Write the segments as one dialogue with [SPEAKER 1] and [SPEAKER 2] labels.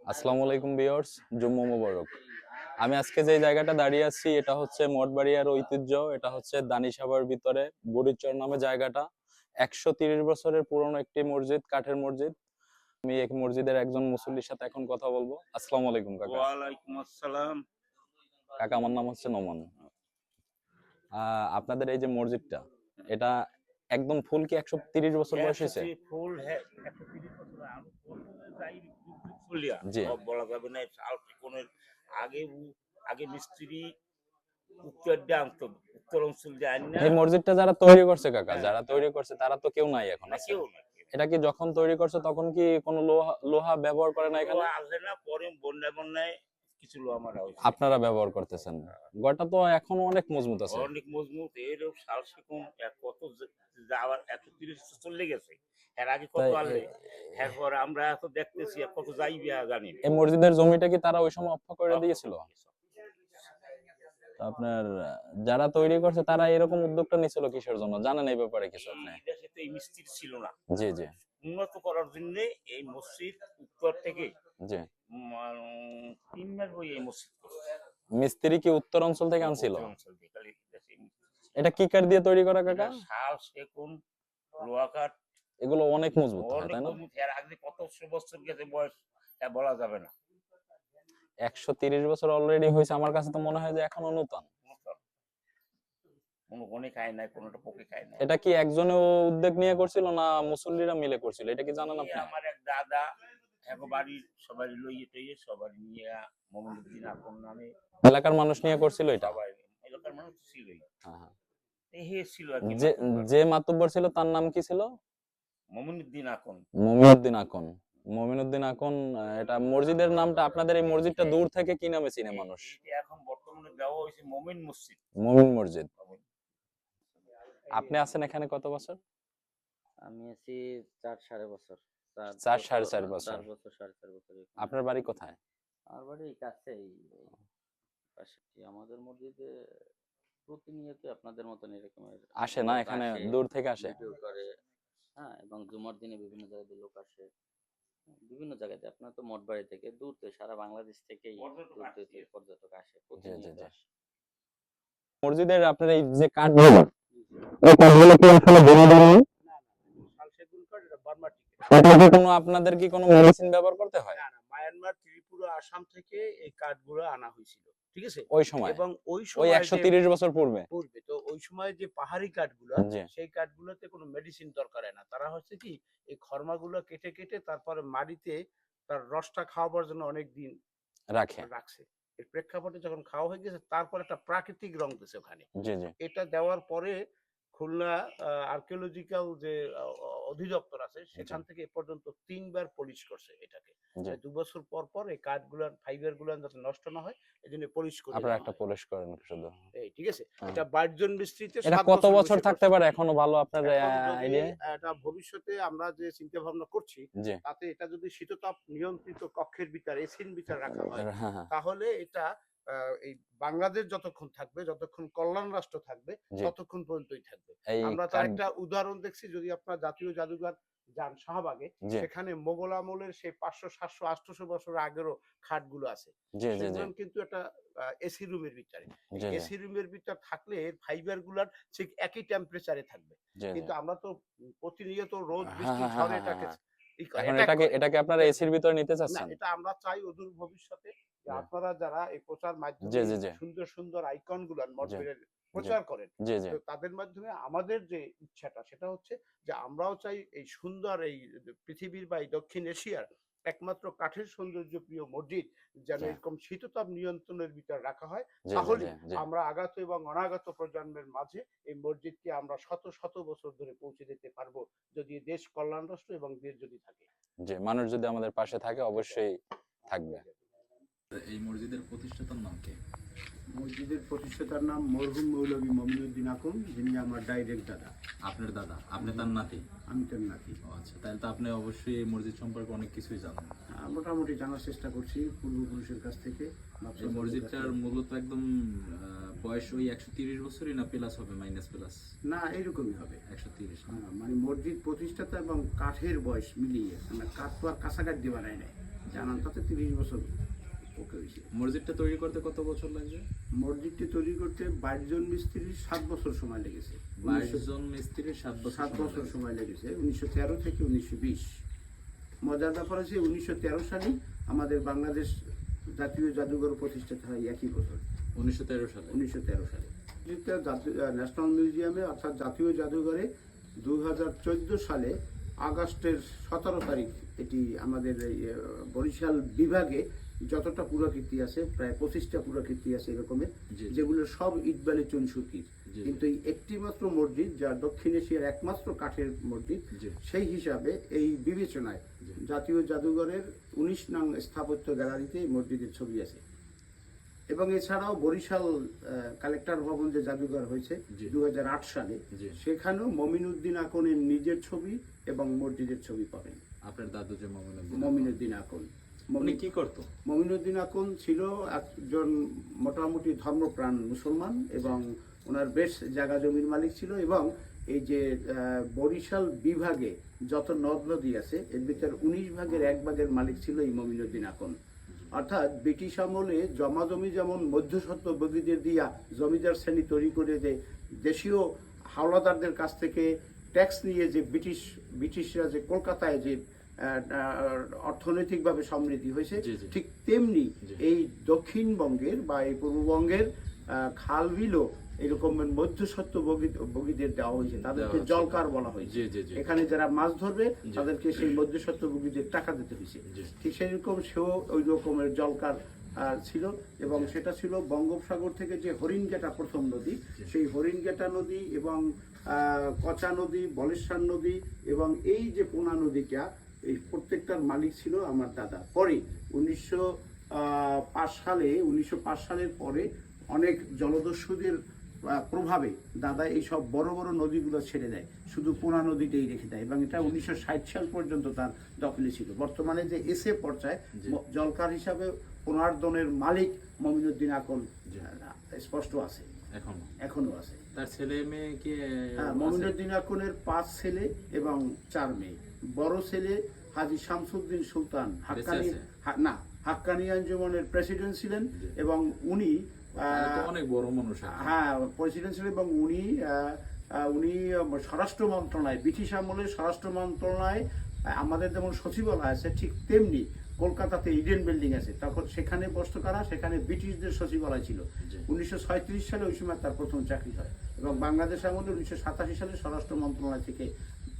[SPEAKER 1] আসসালামু আলাইকুম বিয়ার্স জুম্মু মোবারক। আমি আজকে যে জায়গাটা দাঁড়িয়ে আছি এটা হচ্ছে মঠবাড়িয়ার ঐতিহ্য এটা হচ্ছে দানিসাবার ভিতরে বুড়িচর নামে জায়গাটা। একশো তিরিশ বছরের পুরনো একটি মসজিদ কাঠের মসজিদ। আমি এই মসজিদের একজন মুসল্লির সাথে এখন কথা বলব। আসসালামু আলাইকুম কাকা।
[SPEAKER 2] ওয়ালাইকুম আসসালাম।
[SPEAKER 1] কাকা আমার নাম হচ্ছে নোমান। আহ, আপনাদের এই যে মসজিদটা এটা একদম ফুল কি একশো তিরিশ বছর বয়স হয়েছে?
[SPEAKER 2] ফুল হ্যাঁ একশো তিরিশ বছর সব বলা যাবে না আগে আগে মিস্ত্রি
[SPEAKER 1] এই মসজিদটা যারা তৈরি করছে কাকা
[SPEAKER 2] হ্যাঁ।
[SPEAKER 1] যারা তৈরি করছে তারা তো কেউ নাই এখন
[SPEAKER 2] কেউ না
[SPEAKER 1] এটা কি যখন তৈরি করছে তখন কি কোনো লোহা লোহা ব্যবহার করে না এখানে?
[SPEAKER 2] কেউ আসে না পরে বন্যায় বন্যায় কিছু লো আমরা হয়েছে।
[SPEAKER 1] আপনারা ব্যবহার করতেছেন। গড়টা তো এখনও অনেক মজবুত আছে।
[SPEAKER 2] অনেক মজবুত এরও সাল সেরকম এক কত যাওয়ার একশো তিরিশ চলে গেছে এর আগে কত এরপর আমরা এত দেখতেছি কত যাইবে জানি
[SPEAKER 1] এই মসজিদের জমিটা কি তারা ওই সময় অফ করে দিয়েছিল? আপনার যারা তৈরি করছে তারা এরকম উদ্যোগটা নিছিল কিসের জন্য? জানেন এই ব্যাপারে কিছু আপনি?
[SPEAKER 2] এই তো মিস্ত্রি ছিল না।
[SPEAKER 1] জি জি।
[SPEAKER 2] উন্নত করার জন্য এই মসজিদ উত্তর থেকে
[SPEAKER 1] জি।
[SPEAKER 2] তিন মাস বই এই মসজিদ
[SPEAKER 1] মিস্ত্রি কি উত্তর অঞ্চল থেকে আনছিল। এটা কি কাঠ দিয়ে তৈরি করা কাকা?
[SPEAKER 2] শাল সেগুন লোহা কাঠ
[SPEAKER 1] এগুলো অনেক মজবুত হয় তাই না?
[SPEAKER 2] এর আগে কতশো বছর গেছে বয়স তা বলা যাবে না।
[SPEAKER 1] একশো তিরিশ বছর অলরেডি হয়েছে। আমার কাছে তো মনে হয় যে এখনও নতুন।
[SPEAKER 2] নতুন। কোনো গনে খায় নাই কোনোটা পোকে খায় নাই।
[SPEAKER 1] এটা কি একজনে উদ্যোগ নিয়ে করছিল না মুসল্লিরা মিলে করছিল? এটা কি জানেন আপনি?
[SPEAKER 2] আমার এক দাদা এক বাড়ির সবাই লইয়ে টইয়ে সবাই নিয়ে আপন নামে
[SPEAKER 1] এলাকার মানুষ নিয়ে করছিল এটা?
[SPEAKER 2] এলাকার মানুষ তো ছিলই।
[SPEAKER 1] হ্যাঁ, হ্যাঁ।
[SPEAKER 2] ছিল
[SPEAKER 1] যে। যে মাতুব্বর ছিল তার নাম কি ছিল?
[SPEAKER 2] মমিনুদ্দিন আকন।
[SPEAKER 1] মমিনুদ্দিন আকন। মমিনুদ্দিন আকন এটা মসজিদের নামটা আপনাদের এই মসজিদটা দূর থেকে কি নামে চিনে মানুষ?
[SPEAKER 2] এখন বর্তমানে দেওয়া হয়েছে মমিন মসজিদ।
[SPEAKER 1] মমিন মসজিদ। আপনি আছেন এখানে কত বছর?
[SPEAKER 3] আমি আছি চার সাড়ে বছর।
[SPEAKER 1] চার সাড়ে চার বছর।
[SPEAKER 3] চার বছর সাড়ে চার বছর
[SPEAKER 1] আপনার বাড়ি কোথায়?
[SPEAKER 3] আমার বাড়ি এই কাছেই পাশে আমাদের মসজিদে প্রতিনিয়ত আপনাদের মতন এরকমের
[SPEAKER 1] আসে না এখানে দূর থেকে আসে।
[SPEAKER 3] হ্যাঁ এবং জুমার দিনে বিভিন্ন জায়গাতে লোক আসে। বিভিন্ন জায়গাতে আপনার তো মঠবাড়ি থেকে দূর থেকে সারা বাংলাদেশ থেকেই
[SPEAKER 2] পর্যটক আসে।
[SPEAKER 3] থেকে পর্যটক আসে প্রতিনিয়ত আসে।
[SPEAKER 1] মসজিদের আপনার এই যে কাঠগুলো এই কাঠগুলো কি আসলে কোনো আপনাদের কি কোনো মেডিসিন ব্যবহার করতে হয়?
[SPEAKER 2] মায়ানমার ত্রিপুরা আসাম থেকে এই কাঠগুলো আনা হয়েছিল ঠিক আছে?
[SPEAKER 1] ওই সময়?
[SPEAKER 2] এবং ওই সময়
[SPEAKER 1] বছর পূর্বে?
[SPEAKER 2] পূর্বে তো ওই সময় যে পাহাড়ি কাঠগুলো
[SPEAKER 1] আছে
[SPEAKER 2] সেই কাঠগুলোতে কোনো মেডিসিন দরকার হয় না। তারা হচ্ছে কি এই খর্মাগুলো কেটে কেটে তারপরে মাটিতে তার রসটা খাওয়াবার জন্য অনেক দিন
[SPEAKER 1] রাখে।
[SPEAKER 2] রাখছে। এর প্রেক্ষাপটে যখন খাওয়া হয়ে গেছে তারপর একটা প্রাকৃতিক রং দিছে ওখানে। এটা দেওয়ার পরে খুলনা আর্কিওলজিক্যাল যে অধিদপ্তর আছে সেখান থেকে এ পর্যন্ত তিনবার পলিশ করছে এটাকে। দু বছর পর পর এই কাঠগুলার ফাইবার গুলান যাতে নষ্ট না হয় এই জন্য পলিশ করে
[SPEAKER 1] আপনারা একটা পলিশ করেন শুধু।
[SPEAKER 2] এই ঠিক আছে। এটা বাইশজন মিস্ত্রিতে
[SPEAKER 1] এটা কত বছর থাকতে পারে? এখনও ভালো আপনার আইডিয়া
[SPEAKER 2] এটা ভবিষ্যতে আমরা যে চিন্তা ভাবনা করছি তাতে এটা যদি শীততাপ নিয়ন্ত্রিত কক্ষের ভিতর এসির ভিতর রাখা হয়
[SPEAKER 1] হ্যাঁ হ্যাঁ।
[SPEAKER 2] তাহলে এটা এই বাংলাদেশ যতক্ষণ থাকবে যতক্ষণ কল্যাণ রাষ্ট্র থাকবে ততক্ষণ পর্যন্তই থাকবে। আমরা তার একটা উদাহরণ দেখছি যদি আপনার জাতীয় জাদুঘর যান শাহবাগে সেখানে মোগল আমলের সেই পাঁচশো সাতশো আটশোশো বছর আগেরও খাটগুলো আছে। কিন্তু একটা এসি রুমের ভিতরে। এসি রুমের ভিতর থাকলে ফাইবারগুলার ঠিক একই টেম্পারেচারে থাকবে। কিন্তু আমরা তো প্রতিনিয়ত রোদ
[SPEAKER 1] হ্যাঁ,
[SPEAKER 2] বৃষ্টি
[SPEAKER 1] হ্যাঁ,
[SPEAKER 2] ঝড়
[SPEAKER 1] হ্যাঁ,
[SPEAKER 2] এটাকে
[SPEAKER 1] এটাকে আপনারা এসির ভিতরে নিতে
[SPEAKER 2] না
[SPEAKER 1] চাচ্ছেন?
[SPEAKER 2] এটা আমরা চাই অদূর ভবিষ্যতে। আপনারা যারা এই প্রচার মাধ্যমে। সুন্দর সুন্দর আইকন গুলান মঠবের প্রচার করেন তাদের মাধ্যমে আমাদের যে ইচ্ছাটা সেটা হচ্ছে যে আমরাও চাই এই সুন্দর এই পৃথিবীর বা এই দক্ষিণ এশিয়ার একমাত্র কাঠের সৌন্দর্য প্রিয় মসজিদ যেন এরকম শীততাপ নিয়ন্ত্রণের ভিতর রাখা হয়। তাহলে আমরা আগাত এবং অনাগত প্রজন্মের মাঝে এই মসজিদকে আমরা শত শত বছর ধরে পৌঁছে দিতে পারব যদি দেশ কল্যাণ রাষ্ট্র এবং দেশ যদি থাকে।
[SPEAKER 1] জি মানুষ যদি আমাদের পাশে থাকে অবশ্যই থাকবে। এই মসজিদের প্রতিষ্ঠাতার নাম কি?
[SPEAKER 4] মসজিদের প্রতিষ্ঠাতার নাম মরহুম মৌলভী মমিনুদ্দিন আকম যিনি আমার ডাইরেক্ট দাদা।
[SPEAKER 1] আপনার দাদা? আপনি তার নাতি?
[SPEAKER 4] আমি তার নাতি।
[SPEAKER 1] আচ্ছা তাহলে তো আপনি অবশ্যই এই মসজিদ সম্পর্কে অনেক কিছুই জানেন।
[SPEAKER 4] মোটামুটি জানার চেষ্টা করছি পূর্বপুরুষের কাছ থেকে
[SPEAKER 1] এই মসজিদটার মূলত একদম বয়স ওই একশো তিরিশ বছরই না প্লাস হবে মাইনাস প্লাস
[SPEAKER 4] না এইরকমই হবে।
[SPEAKER 1] একশো তিরিশ
[SPEAKER 4] মানে মসজিদ প্রতিষ্ঠাতা এবং কাঠের বয়স মিলিয়ে মানে কাঠ তো আর কাছাকাছি বানায় নাই। জানান তাতে তিরিশ বছর। ওকে হয়েছে
[SPEAKER 1] মসজিদটা তৈরি করতে কত বছর লাগছে
[SPEAKER 4] মসজিদটি তৈরি করতে বাইশ জন মিস্ত্রির সাত বছর সময় লেগেছে।
[SPEAKER 1] বাইশ জন মিস্ত্রির সাত বছর
[SPEAKER 4] সাত বছর সময় লেগেছে উনিশশো তেরো থেকে উনিশশো বিশ। মজার ব্যাপার আছে উনিশশো তেরো সালে আমাদের বাংলাদেশ জাতীয় জাদুঘর প্রতিষ্ঠিত হয় একই বছর।
[SPEAKER 1] উনিশশো তেরো সালে।
[SPEAKER 4] উনিশশো তেরো সালে। ন্যাশনাল মিউজিয়ামে অর্থাৎ জাতীয় জাদুঘরে দু হাজার চোদ্দ সালে আগস্টের সতেরো তারিখ এটি আমাদের বরিশাল বিভাগে যতটা পুরাকীর্তি আছে প্রায় পঁচিশটা পুরাকীর্তি আছে এরকমের যেগুলো সব ইটবালি চুনসুকির। কিন্তু এই একটি মাত্র মসজিদ যা দক্ষিণ এশিয়ার একমাত্র কাঠের মসজিদ সেই হিসাবে এই বিবেচনায় জাতীয় জাদুঘরের উনিশ নং স্থাপত্য গ্যালারিতে এই মসজিদের ছবি আছে। এবং এছাড়াও বরিশাল কালেক্টর ভবন যে জাদুঘর হয়েছে। দু সালে। সেখানেও মমিনুদ্দিন আকনের নিজের ছবি এবং মসজিদের ছবি পাবেন।
[SPEAKER 1] আপনার দাদু যে মমিনুদ্দিন
[SPEAKER 4] আকন।
[SPEAKER 1] উনি কি করতো?
[SPEAKER 4] মমিনুদ্দিন আকন ছিল একজন মোটামুটি ধর্মপ্রাণ মুসলমান এবং ওনার বেশ জায়গা জমির মালিক ছিল এবং এই যে বরিশাল বিভাগে যত নদ নদী আছে এর ভিতর উনিশ ভাগের এক ভাগের মালিক ছিল এই মমিনুদ্দিন আকন। অর্থাৎ ব্রিটিশ আমলে জমা জমি যেমন মধ্যসত্ত্ব বগিদের দিয়া জমিদার শ্রেণি তৈরি করে যে দেশীয় হাওলাদারদের কাছ থেকে ট্যাক্স নিয়ে যে ব্রিটিশ ব্রিটিশরা যে কলকাতায় যে অর্থনৈতিকভাবে সমৃদ্ধি হয়েছে। ঠিক তেমনি এই দক্ষিণবঙ্গের বা এই পূর্ববঙ্গের খাল বিলও এরকম মধ্যসত্ত্ব বগি- বগিদের দেওয়া হয়েছে। তাদেরকে জলকার বলা হয়েছে। এখানে যারা মাছ ধরবে তাদেরকে সেই মধ্যসত্ত্ব বগিদের টাকা দিতে হয়েছে। ঠিক সেই রকম সেও ওই রকমের জলকার ছিল এবং সেটা ছিল বঙ্গোপসাগর থেকে যে হরিণগেটা প্রথম নদী সেই হরিণগেটা নদী এবং আহ, কচা নদী বলেশ্বর নদী এবং এই যে পোনা নদীটা এই প্রত্যেকটার মালিক ছিল আমার দাদা। পরে উনিশশো সালে উনিশশো পাঁচ সালের পরে অনেক জলদস্যুদের প্রভাবে দাদা এই সব বড় বড় নদীগুলো ছেড়ে দেয়। শুধু পোনা নদীটাই রেখে দেয় এবং এটা উনিশশো ষাট সাল পর্যন্ত তার দখলে ছিল। বর্তমানে যে এসে পর্যায়ে জলকার হিসাবে পুনর্দনের মালিক মমিনুদ্দিন আকন স্পষ্ট আছে।
[SPEAKER 1] এখন।
[SPEAKER 4] এখনও আছে।
[SPEAKER 1] তার ছেলে মেয়ে কি
[SPEAKER 4] হ্যাঁ? মমিনুদ্দিন আকনের পাঁচ ছেলে এবং চার মেয়ে। বড় ছেলে হাজি শামসুদ্দিন সুলতান হাক্কানি না হাক্কানি আঞ্জুমানের প্রেসিডেন্ট ছিলেন এবং উনি
[SPEAKER 1] অনেক বড় মানুষ
[SPEAKER 4] হ্যাঁ প্রেসিডেন্ট ছিলেন এবং উনি উনি স্বরাষ্ট্র মন্ত্রণালয় ব্রিটিশ আমলে স্বরাষ্ট্র মন্ত্রণালয় আমাদের যেমন সচিবালয় আছে ঠিক তেমনি কলকাতাতে ইডেন বিল্ডিং আছে। তখন সেখানে বসত কারা? সেখানে ব্রিটিশদের সচিবালয় ছিল। উনিশশো সালে ওই সময় তার প্রথম চাকরি হয়। এবং বাংলাদেশ আমলে উনিশশো সাতাশি সালে স্বরাষ্ট্র মন্ত্রণালয় থেকে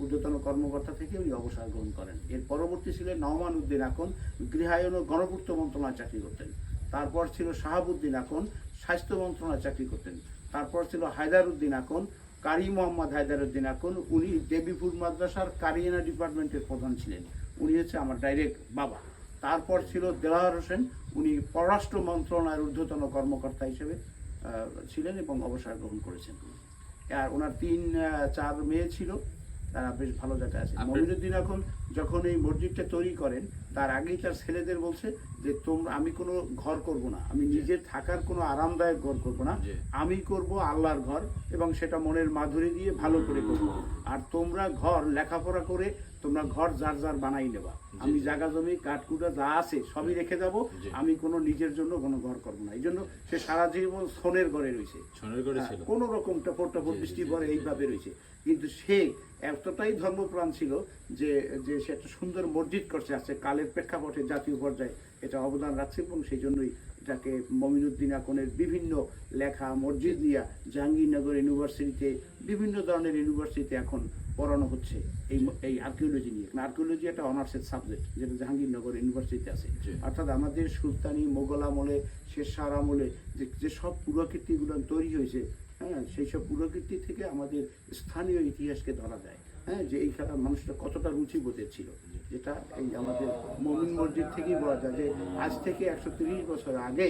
[SPEAKER 4] ঊর্ধ্বতন কর্মকর্তা থেকে উনি অবসর গ্রহণ করেন। এর পরবর্তী ছিলেন নওমান উদ্দিন আকন, গৃহায়ন ও গণপূর্ত মন্ত্রণালয় চাকরি করতেন। তারপর ছিল শাহাবুদ্দিন আকন, স্বাস্থ্য মন্ত্রণালয় চাকরি করতেন। তারপর ছিল হায়দার উদ্দিন আকন, কারি মোহাম্মদ হায়দার উদ্দিন আকন, উনি দেবীপুর মাদ্রাসার কারিয়ানা ডিপার্টমেন্টের প্রধান ছিলেন। উনি হচ্ছে আমার ডাইরেক্ট বাবা। তারপর ছিল দেলাহার হোসেন, উনি পররাষ্ট্র মন্ত্রণালয়ের ঊর্ধ্বতন কর্মকর্তা হিসেবে ছিলেন এবং অবসর গ্রহণ করেছেন। আর ওনার তিন চার মেয়ে ছিল তারা বেশ ভালো জায়গায় আছে মমিনুদ্দিন এখন যখন এই মসজিদটা তৈরি করেন তার আগেই তার ছেলেদের বলছে যে তোমরা আমি কোনো ঘর করব না। আমি নিজের থাকার কোনো আরামদায়ক ঘর করব না। আমি করব আল্লাহর ঘর এবং সেটা মনের মাধুরী দিয়ে ভালো করে করব। আর তোমরা ঘর লেখাপড়া করে তোমরা ঘর যার যার বানাই নেবা। আমি। জায়গা জমি কাঠকুটা যা আছে সবই রেখে যাব। আমি কোনো নিজের জন্য কোনো ঘর করব না। এই জন্য সে সারা জীবন সোনের ঘরে রয়েছে।
[SPEAKER 1] ছিল।
[SPEAKER 4] কোন রকম টপর টপর বৃষ্টি পরে এইভাবে রয়েছে। কিন্তু সে এতটাই ধর্মপ্রাণ ছিল যে যে সে একটা সুন্দর মসজিদ করছে আছে কালের প্রেক্ষাপটে জাতীয় পর্যায়ে এটা অবদান রাখছে এবং সেই জন্যই এটাকে মমিনুদ্দিন আকনের বিভিন্ন লেখা মসজিদ নিয়ে জাহাঙ্গীরনগর ইউনিভার্সিটিতে বিভিন্ন ধরনের ইউনিভার্সিটিতে এখন পড়ানো হচ্ছে এই এই আর্কিওলজি নিয়ে। আর্কিওলজি একটা অনার্সের সাবজেক্ট যেটা জাহাঙ্গীরনগর ইউনিভার্সিটিতে আছে। অর্থাৎ আমাদের সুলতানি মোগল আমলে শেরশাহ আমলে যে সব পুরাকীর্তিগুলো তৈরি হয়েছে হ্যাঁ সেই সব পুরকীর্তি থেকে আমাদের স্থানীয় ইতিহাসকে ধরা দেয় হ্যাঁ যে এই খেলার মানুষটা কতটা রুচিবোধের ছিল, যেটা এই আমাদের মমিন মসজিদ থেকেই বলা যায় যে আজ থেকে একশো বছর আগে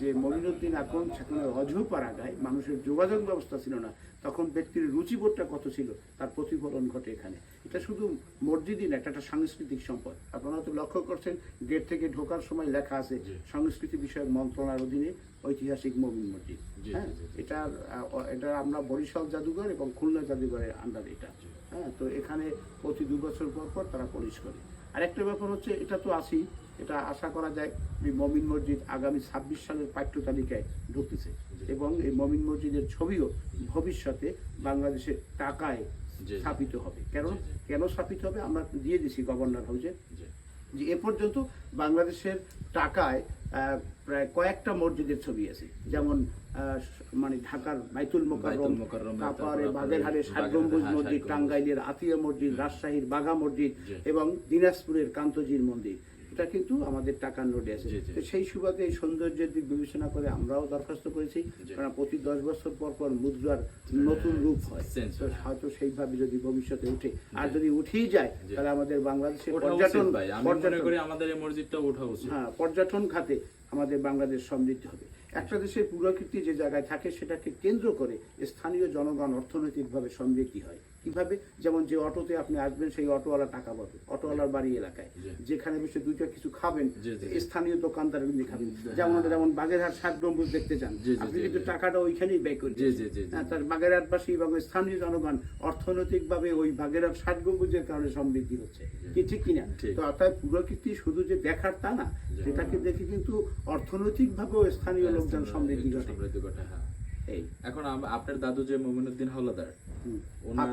[SPEAKER 4] যে মমিনুদ্দিন আকন সেখানে অজুপাড়া গায় মানুষের যোগাযোগ ব্যবস্থা ছিল না তখন ব্যক্তির রুচিবোধটা কত ছিল তার প্রতিফলন ঘটে এখানে। এটা শুধু মসজিদই না এটা একটা সাংস্কৃতিক সম্পদ। আপনারা তো লক্ষ্য করছেন গেট থেকে ঢোকার সময় লেখা আছে। সংস্কৃতি বিষয়ক মন্ত্রণালয়ের অধীনে ঐতিহাসিক মমিন মসজিদ। হ্যাঁ। এটা এটা আমরা বরিশাল জাদুঘর এবং খুলনা জাদুঘরের আন্ডার এটা। হ্যাঁ? তো এখানে প্রতি দু বছর পর পর তারা পলিশ করে। আর একটা ব্যাপার হচ্ছে এটা তো আসি এটা আশা করা যায় যে মমিন মসজিদ আগামী ছাব্বিশ সালের পাঠ্য তালিকায় ঢুকতেছে এবং এই মমিন মসজিদের ছবিও ভবিষ্যতে বাংলাদেশের টাকায়। স্থাপিত হবে। কেন। কেন স্থাপিত হবে? আমরা দিয়ে দিছি গভর্নর হাউসে। যে এ পর্যন্ত বাংলাদেশের টাকায় আহ, প্রায় কয়েকটা মসজিদের ছবি আছে। যেমন আহ, মানে ঢাকার বাইতুল মোকাররম তারপরে বাগেরহাটের ষাট
[SPEAKER 1] বাগেরহাট,
[SPEAKER 4] গম্বুজ
[SPEAKER 1] হ্যাঁ,
[SPEAKER 4] মসজিদ। টাঙ্গাইলের আতিয়া মসজিদ রাজশাহীর বাঘা মসজিদ এবং দিনাজপুরের কান্তজির মন্দির। এটা কিন্তু আমাদের টাকার নোটে আছে। সেই সুবাদে এই সৌন্দর্যের দিক বিবেচনা করে আমরাও দরখাস্ত করেছি কারণ প্রতি দশ বছর পর পর মুদ্রার নতুন রূপ হয়।
[SPEAKER 1] হয়।
[SPEAKER 4] হয়তো সেইভাবে যদি ভবিষ্যতে উঠে আর যদি উঠেই যায় তাহলে আমাদের
[SPEAKER 1] উচিত
[SPEAKER 4] পর্যটন
[SPEAKER 1] আমাদের এই মসজিদটা ওঠা উচিত।
[SPEAKER 4] হ্যাঁ পর্যটন খাতে আমাদের বাংলাদেশ সমৃদ্ধ হবে। একটা দেশের পুরাকীর্তি যে জায়গায় থাকে সেটাকে কেন্দ্র করে স্থানীয় জনগণ অর্থনৈতিকভাবে সমৃদ্ধি হয়। কীভাবে যেমন যে অটোতে আপনি আসবেন সেই অটোওয়ালা টাকা পাবে অটোওয়ালার বাড়ি এলাকায় যেখানে বসে দুইটা কিছু খাবেন। স্থানীয় দোকানদার কিন্তু খাবেন
[SPEAKER 1] হ্যাঁ।
[SPEAKER 4] যেমন যেমন বাগেরহাট ষাট গম্বুজ দেখতে চান আপনি কিন্তু টাকাটা ওইখানেই ব্যয়
[SPEAKER 1] জি।
[SPEAKER 4] হ্যাঁ, তার বাগেরহাটবাসী এবং স্থানীয় জনগণ অর্থনৈতিকভাবে ওই বাগেরহাট ষাট গম্বুজের কারণে সমৃদ্ধি হচ্ছে কি ঠিক কিনা। তো অর্থাৎ পুরকীর্তি শুধু যে দেখার তা না সেটাকে দেখে কিন্তু অর্থনৈতিকভাবেও স্থানীয় লোকজন সমৃদ্ধি ঘটে
[SPEAKER 1] হ্যাঁ।
[SPEAKER 4] এই
[SPEAKER 1] এখন আপনার দাদু যে মমিনুদ্দিন হাওলাদার
[SPEAKER 4] হুম।
[SPEAKER 1] ওনার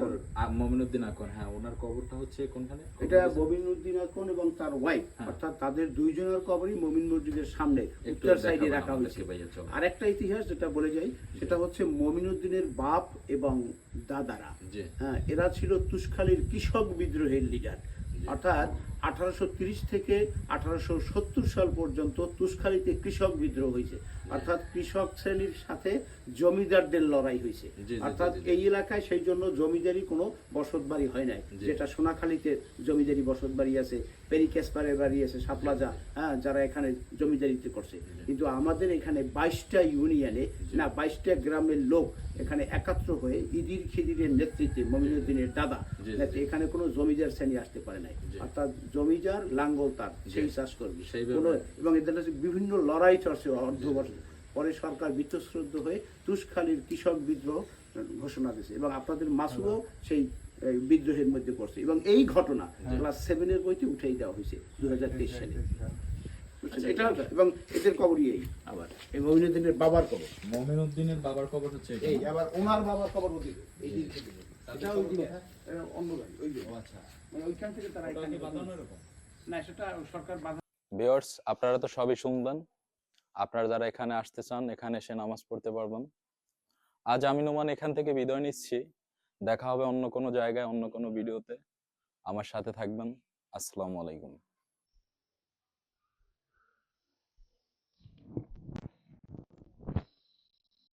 [SPEAKER 1] মমিনুদ্দিন আকন হ্যাঁ ওনার কবরটা হচ্ছে কোনখানে?
[SPEAKER 4] এটা ববিনুদ্দিন আকন এবং তার ওয়াইফ
[SPEAKER 1] হ্যাঁ।
[SPEAKER 4] অর্থাৎ তাদের দুইজনের কবরই মমিন মসজিদের সামনে উত্তর সাইডে রাখা হয়েছে।
[SPEAKER 1] ভাইয়া, চলো।
[SPEAKER 4] আরেকটা ইতিহাস যেটা বলে যাই সেটা হচ্ছে মমিনুদ্দিনের বাপ এবং দাদারা। হ্যাঁ এরা ছিল তুষখালীর কৃষক বিদ্রোহের লিডার অর্থাৎ আঠারোশো থেকে আঠারোশো সত্তর সাল পর্যন্ত তুষখালীতে কৃষক বিদ্রোহ হয়েছে। অর্থাৎ কৃষক শ্রেণির সাথে জমিদারদের লড়াই হয়েছে। অর্থাৎ। এই এলাকায় সেই জন্য জমিদারি কোনো বসত বাড়ি হয় নাই। যেটা সোনাখালীতে জমিদারি বসত বাড়ি আছে পেরিকেসপারের বাড়ি আছে সাপলাজা হ্যাঁ যারা এখানে জমিদারিতে করছে। কিন্তু আমাদের এখানে বাইশটা ইউনিয়নে না বাইশটা গ্রামের লোক এখানে একাত্র হয়ে ইদির খিদিরের নেতৃত্বে মমিনুদ্দিনের দাদা এখানে কোনো জমিদার শ্রেণি আসতে পারে নাই।
[SPEAKER 1] জি।
[SPEAKER 4] জমিদার লাঙ্গল তার সেই চাষ করবে। এবং এদের কাছে বিভিন্ন লড়াই চলছে অর্ধ বছর। পরে সরকার বিত্তশ্রদ্ধ হয়ে তুষখালীর কৃষক বিদ্রোহ ঘোষণা দিয়েছে। এবং আপনাদের মাসুও সেই এই, বিদ্রোহের মধ্যে পড়ছে। এবং এই ঘটনা ক্লাস সেভেনের বইতে উঠেই দেওয়া হয়েছে দু হাজার তেইশ সালে। এটা এবং এদের কবরই এই। আবার এই মহিনুদ্দিনের বাবার কবর।
[SPEAKER 1] মমিনুদ্দিনের বাবার কবর হচ্ছে
[SPEAKER 4] এই আবার ওনার বাবার কবর এই এটা ওই অন্য বাড়ি ওই দিকে
[SPEAKER 1] আচ্ছা।
[SPEAKER 4] মানে ওইখান থেকে তারা এখানে না সেটা সরকার বাধা
[SPEAKER 1] ভিউয়ার্স আপনারা তো সবই শুনবেন। আপনারা যারা এখানে আসতে চান এখানে এসে নামাজ পড়তে পারবেন। আজ আমি নোমান এখান থেকে বিদায় নিচ্ছি। দেখা হবে অন্য কোনো জায়গায় অন্য কোনো ভিডিওতে। আমার সাথে থাকবেন। আসসালামু আলাইকুম।